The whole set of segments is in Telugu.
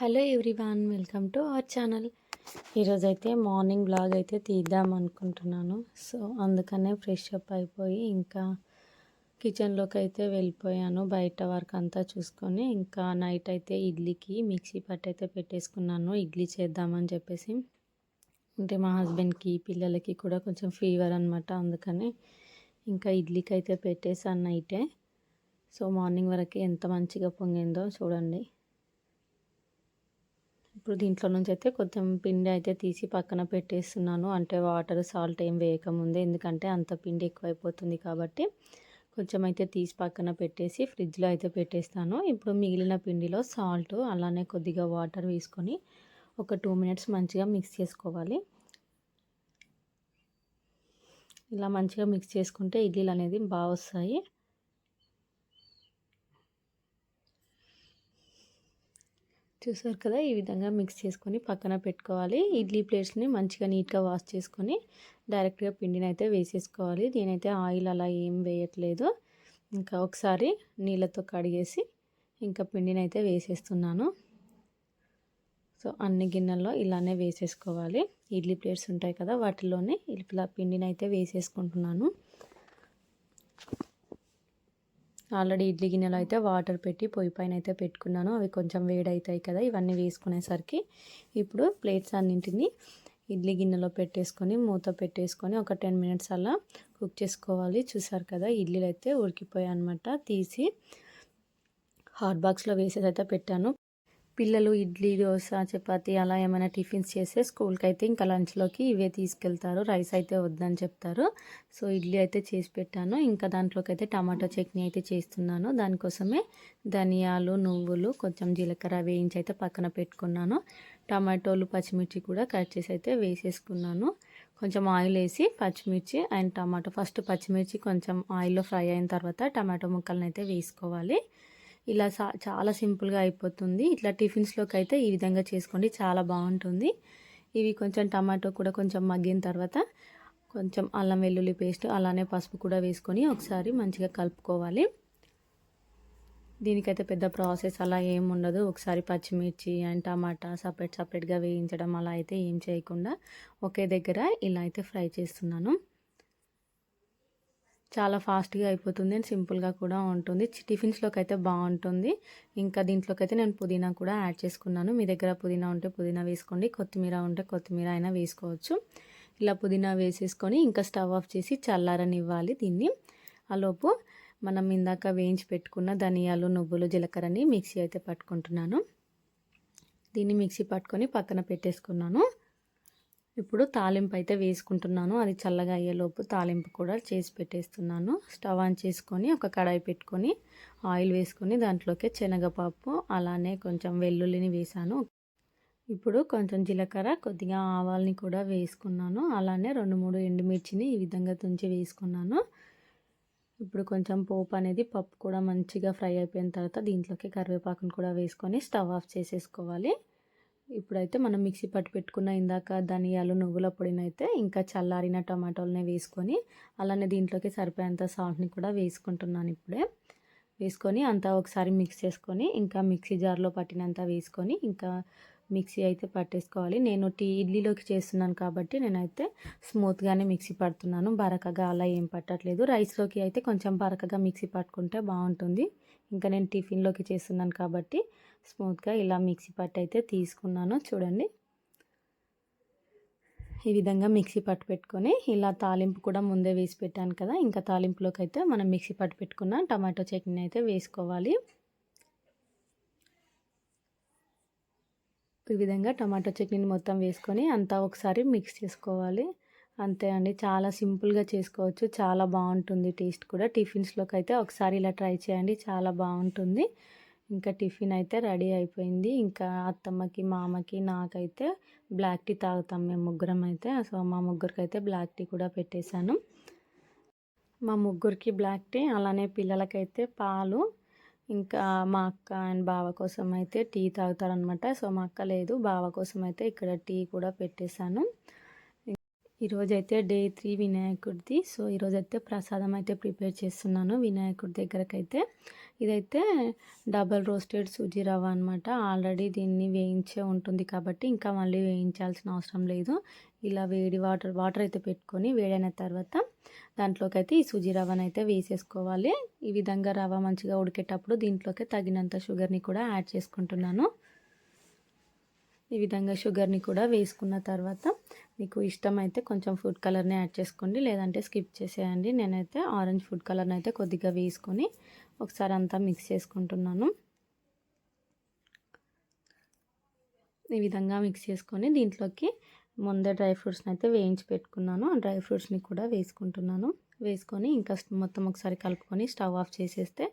Hello everyone welcome to our channel. ఈరోజైతే మార్నింగ్ బ్లాగ్ అయితే తీద్దాం అనుకుంటున్నాను. సో అందుకనే ఫ్రెష్ అప్ అయిపోయి ఇంకా కిచెన్లోకి అయితే వెళ్ళిపోయాను. బయట వర్క్ అంతా చూసుకొని ఇంకా నైట్ అయితే ఇడ్లీకి మిక్సీ పట్టు అయితే పెట్టేసుకున్నాను. ఇడ్లీ చేద్దామని చెప్పేసి. అంటే మా హస్బెండ్కి పిల్లలకి కూడా కొంచెం ఫీవర్ అనమాట అందుకని ఇంకా ఇడ్లీకి అయితే పెట్టేసాను నైటే. సో మార్నింగ్ వరకు ఎంత మంచిగా పొంగిందో చూడండి. ఇప్పుడు దీంట్లో నుంచి అయితే కొంచెం పిండి అయితే తీసి పక్కన పెట్టేస్తున్నాను. అంటే వాటర్ సాల్ట్ ఏం వేయకముందే ఎందుకంటే అంత పిండి ఎక్కువైపోతుంది కాబట్టి కొంచెం అయితే తీసి పక్కన పెట్టేసి ఫ్రిడ్జ్లో అయితే పెట్టేస్తాను. ఇప్పుడు మిగిలిన పిండిలో సాల్ట్ అలానే కొద్దిగా వాటర్ వేసుకొని ఒక టూ మినిట్స్ మంచిగా మిక్స్ చేసుకోవాలి. ఇలా మంచిగా మిక్స్ చేసుకుంటే ఇడ్లీలు అనేది బాగా వస్తాయి. చూసారు కదా ఈ విధంగా మిక్స్ చేసుకొని పక్కన పెట్టుకోవాలి. ఇడ్లీ ప్లేట్స్ని మంచిగా నీట్గా వాష్ చేసుకొని డైరెక్ట్గా పిండిని అయితే వేసేసుకోవాలి. దీనైతే ఆయిల్ అలా ఏం వేయట్లేదు. ఇంకా ఒకసారి నీళ్ళతో కడిగేసి ఇంకా పిండిని అయితే వేసేస్తున్నాను. సో అన్ని గిన్నెల్లో ఇలానే వేసేసుకోవాలి. ఇడ్లీ ప్లేట్స్ ఉంటాయి కదా వాటిలోనే ఇలా పిండిని అయితే వేసేసుకుంటున్నాను. ఆల్రెడీ ఇడ్లీ గిన్నెలో అయితే వాటర్ పెట్టి పొయ్యి పైన అయితే పెట్టుకున్నాను. అవి కొంచెం వేడవుతాయి కదా ఇవన్నీ వేసుకునేసరికి ఇప్పుడు ప్లేట్స్ అన్నింటిని ఇడ్లీ గిన్నెలో పెట్టేసుకొని మూత పెట్టేసుకొని ఒక టెన్ మినిట్స్ అలా కుక్ చేసుకోవాలి. చూసారు కదా ఇడ్లీలు అయితే ఉడికిపోయాయి అనమాట తీసి హాట్ బాక్స్లో వేసేది అయితే పెట్టాను. పిల్లలు ఇడ్లీ దోశ చపాతి అలా ఏమైనా టిఫిన్స్ చేస్తే స్కూల్కి అయితే ఇంకా లంచ్లోకి ఇవే తీసుకెళ్తారు. రైస్ అయితే వద్దని చెప్తారు. సో ఇడ్లీ అయితే చేసి పెట్టాను. ఇంకా దాంట్లోకి అయితే టమాటో చట్నీ అయితే చేస్తున్నాను. దానికోసమే ధనియాలు నువ్వులు కొంచెం జీలకర్ర వేయించి అయితే పక్కన పెట్టుకున్నాను. టమాటోలు పచ్చిమిర్చి కూడా కట్ చేసి అయితే వేసేసుకున్నాను. కొంచెం ఆయిల్ వేసి పచ్చిమిర్చి అండ్ టమాటో. ఫస్ట్ పచ్చిమిర్చి కొంచెం ఆయిల్లో ఫ్రై అయిన తర్వాత టమాటో ముక్కలను అయితే వేసుకోవాలి. ఇలా చాలా సింపుల్గా అయిపోతుంది. ఇట్లా టిఫిన్స్లోకి అయితే ఈ విధంగా చేసుకోండి. చాలా బాగుంటుంది. ఇవి కొంచెం టమాటో కూడా కొంచెం మగ్గిన తర్వాత కొంచెం అల్లం వెల్లుల్లి పేస్ట్ అలానే పసుపు కూడా వేసుకొని ఒకసారి మంచిగా కలుపుకోవాలి. దీనికైతే పెద్ద ప్రాసెస్ అలా ఏం ఉండదు. ఒకసారి పచ్చిమిర్చి అండ్ టమాటా సపరేట్ సపరేట్గా వేయించడం అలా అయితే ఏం చేయకుండా ఒకే దగ్గర ఇలా అయితే ఫ్రై చేస్తున్నాను. చాలా ఫాస్ట్గా అయిపోతుంది అండ్ సింపుల్గా కూడా ఉంటుంది. టిఫిన్స్లోకి అయితే బాగుంటుంది. ఇంకా దీంట్లోకి అయితే నేను పుదీనా కూడా యాడ్ చేసుకున్నాను. మీ దగ్గర పుదీనా ఉంటే పుదీనా వేసుకోండి. కొత్తిమీర ఉంటే కొత్తిమీర అయినా వేసుకోవచ్చు. ఇలా పుదీనా వేసేసుకొని ఇంకా స్టవ్ ఆఫ్ చేసి చల్లారనివ్వాలి దీన్ని. ఆలోపు మనం ఇందాక వేయించి పెట్టుకున్న ధనియాలు నువ్వులు జీలకర్రని మిక్సీ అయితే పట్టుకుంటున్నాను. దీన్ని మిక్సీ పట్టుకొని పక్కన పెట్టేసుకున్నాను. ఇప్పుడు తాలింపు అయితే వేసుకుంటున్నాను. అది చల్లగా అయ్యేలోపు తాలింపు కూడా చేసి పెట్టేస్తున్నాను. స్టవ్ ఆన్ చేసుకొని ఒక కడాయి పెట్టుకొని ఆయిల్ వేసుకొని దాంట్లోకి శనగపప్పు అలానే కొంచెం వెల్లుల్లిని వేసాను. ఇప్పుడు కొంచెం జీలకర్ర కొద్దిగా ఆవాల్ని కూడా వేసుకున్నాను. అలానే రెండు మూడు ఎండుమిర్చిని ఈ విధంగా తుంచి వేసుకున్నాను. ఇప్పుడు కొంచెం పోపు అనేది పప్పు కూడా మంచిగా ఫ్రై అయిపోయిన తర్వాత దీంట్లోకి కరివేపాకును కూడా వేసుకొని స్టవ్ ఆఫ్ చేసేసుకోవాలి. ఇప్పుడైతే మనం మిక్సీ పట్టి పెట్టుకున్న ఇందాక ధనియాలు నువ్వుల పొడినైతే ఇంకా చల్లారిన టమాటోలనే వేసుకొని అలానే దీంట్లోకి సరిపోయేంత సాల్ట్ని కూడా వేసుకుంటున్నాను ఇప్పుడే. వేసుకొని అంతా ఒకసారి మిక్స్ చేసుకొని ఇంకా మిక్సీ జార్లో పట్టినంత వేసుకొని ఇంకా మిక్సీ అయితే పట్టేసుకోవాలి. నేను టీ ఇడ్లీలోకి చేస్తున్నాను కాబట్టి నేనైతే స్మూత్గానే మిక్సీ పడుతున్నాను. బరకగా అలా ఏం పట్టట్లేదు. రైస్లోకి అయితే కొంచెం బరకగా మిక్సీ పట్టుకుంటే బాగుంటుంది. ఇంకా నేను టిఫిన్లోకి చేస్తున్నాను కాబట్టి స్మూత్గా ఇలా మిక్సీ పట్టు అయితే తీసుకున్నాను చూడండి. ఈ విధంగా మిక్సీ పట్టు పెట్టుకొని ఇలా తాలింపు కూడా ముందే వేసి పెట్టాను కదా ఇంకా తాలింపులోకి అయితే మనం మిక్సీ పట్టు పెట్టుకున్న టమాటో చట్నీ అయితే వేసుకోవాలి. ఈ విధంగా టమాటో చట్నీని మొత్తం వేసుకొని అంతా ఒకసారి మిక్స్ చేసుకోవాలి. అంతే అండి చాలా సింపుల్గా చేసుకోవచ్చు చాలా బాగుంటుంది టేస్ట్ కూడా. టిఫిన్స్లోకి అయితే ఒకసారి ఇలా ట్రై చేయండి చాలా బాగుంటుంది. ఇంకా టిఫిన్ అయితే రెడీ అయిపోయింది. ఇంకా అత్తమ్మకి మామకి నాకైతే బ్లాక్ టీ తాగుతాం మేము ముగ్గురం అయితే. సో మా ముగ్గురికి అయితే బ్లాక్ టీ కూడా పెట్టేశాను. మా ముగ్గురికి బ్లాక్ టీ అలానే పిల్లలకైతే పాలు. ఇంకా మా అక్క అండ్ బావ కోసం అయితే టీ తాగుతారనమాట సో మా అక్క లేదు బావ కోసం అయితే ఇక్కడ టీ కూడా పెట్టేశాను. ఈరోజైతే డే త్రీ వినాయకుడిది. సో ఈరోజైతే ప్రసాదం అయితే ప్రిపేర్ చేస్తున్నాను వినాయకుడి దగ్గరకైతే. ఇదైతే డబల్ రోస్టెడ్ సుజీ రవ్వ అనమాట ఆల్రెడీ దీన్ని వేయించే ఉంటుంది కాబట్టి ఇంకా మళ్ళీ వేయించాల్సిన అవసరం లేదు. ఇలా వేడి వాటర్ వాటర్ అయితే పెట్టుకొని వేడైన తర్వాత దాంట్లోకి అయితే ఈ సుజీ రవ్వను అయితే వేసేసుకోవాలి. ఈ విధంగా రవ్వ మంచిగా ఉడికేటప్పుడు దీంట్లోకి తగినంత షుగర్ని కూడా యాడ్ చేసుకుంటున్నాను. ఈ విధంగా షుగర్ని కూడా వేసుకున్న తర్వాత మీకు ఇష్టమైతే కొంచెం ఫుడ్ కలర్ని యాడ్ చేసుకోండి. లేదంటే స్కిప్ చేసేయండి. నేనైతే ఆరెంజ్ ఫుడ్ కలర్ని అయితే కొద్దిగా వేసుకొని ఒకసారి అంతా మిక్స్ చేసుకుంటున్నాను. ఈ విధంగా మిక్స్ చేసుకొని దీంట్లోకి ముందే డ్రై ఫ్రూట్స్ని అయితే వేయించి పెట్టుకున్నాను. ఆ డ్రై ఫ్రూట్స్ని కూడా వేసుకుంటున్నాను. వేసుకొని ఇంకా మొత్తం ఒకసారి కలుపుకొని స్టవ్ ఆఫ్ చేసేస్తే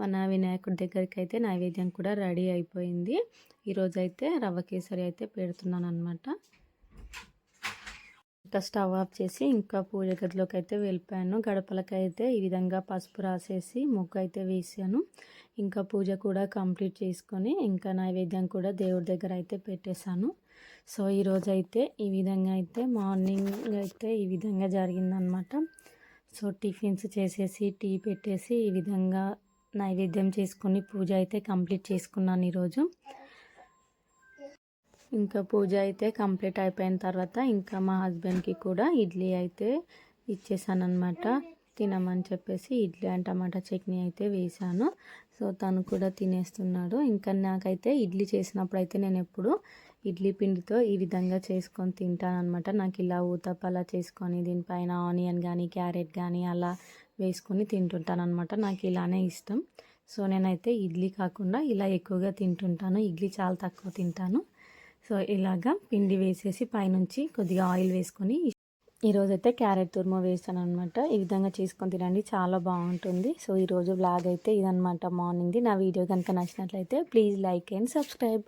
మన వినాయకుడి దగ్గరికి అయితే నైవేద్యం కూడా రెడీ అయిపోయింది. ఈరోజైతే రవ్వ కేసరి అయితే పెడుతున్నాను అనమాట ఇంకా స్టవ్ ఆఫ్ చేసి ఇంకా పూజ గదిలోకి అయితే వెళ్ళిపోయాను. గడపలకైతే ఈ విధంగా పసుపు రాసేసి ముగ్గు అయితే వేసాను. ఇంకా పూజ కూడా కంప్లీట్ చేసుకొని ఇంకా నైవేద్యం కూడా దేవుడి దగ్గర అయితే పెట్టేశాను. సో ఈరోజు అయితే ఈ విధంగా అయితే మార్నింగ్ అయితే ఈ విధంగా జరిగిందనమాట సో టిఫిన్స్ చేసేసి టీ పెట్టేసి ఈ విధంగా నైవేద్యం చేసుకొని పూజ అయితే కంప్లీట్ చేసుకున్నాను ఈరోజు. ఇంకా పూజ అయితే కంప్లీట్ అయిపోయిన తర్వాత ఇంకా మా హస్బెండ్కి కూడా ఇడ్లీ అయితే ఇచ్చేసాను అనమాట తినమని చెప్పేసి ఇడ్లీ అండ్ టమాటా చట్నీ అయితే వేసాను సో తను కూడా తినేస్తున్నాడు. ఇంకా నాకైతే ఇడ్లీ చేసినప్పుడు అయితే నేను ఎప్పుడు ఇడ్లీ పిండితో ఈ విధంగా చేసుకొని తింటాను అనమాట నాకు ఇలా ఊతపలా చేసుకొని దీనిపైన ఆనియన్ కానీ క్యారెట్ కానీ అలా వేసుకొని తింటుంటాను అనమాట నాకు ఇలానే ఇష్టం. సో నేనైతే ఇడ్లీ కాకుండా ఇలా ఎక్కువగా తింటుంటాను. ఇడ్లీ చాలా తక్కువ తింటాను. సో ఇలాగా పిండి వేసేసి పైనుంచి కొద్దిగా ఆయిల్ వేసుకొని ఈరోజైతే క్యారెట్ తురుము వేస్తాను అనమాట ఈ విధంగా చేసుకొని తినండి. చాలా బాగుంటుంది. సో ఈరోజు బ్లాగ్ అయితే ఇదనమాట మార్నింగ్ది నా వీడియో కనుక నచ్చినట్లయితే ప్లీజ్ లైక్ అండ్ సబ్స్క్రైబ్.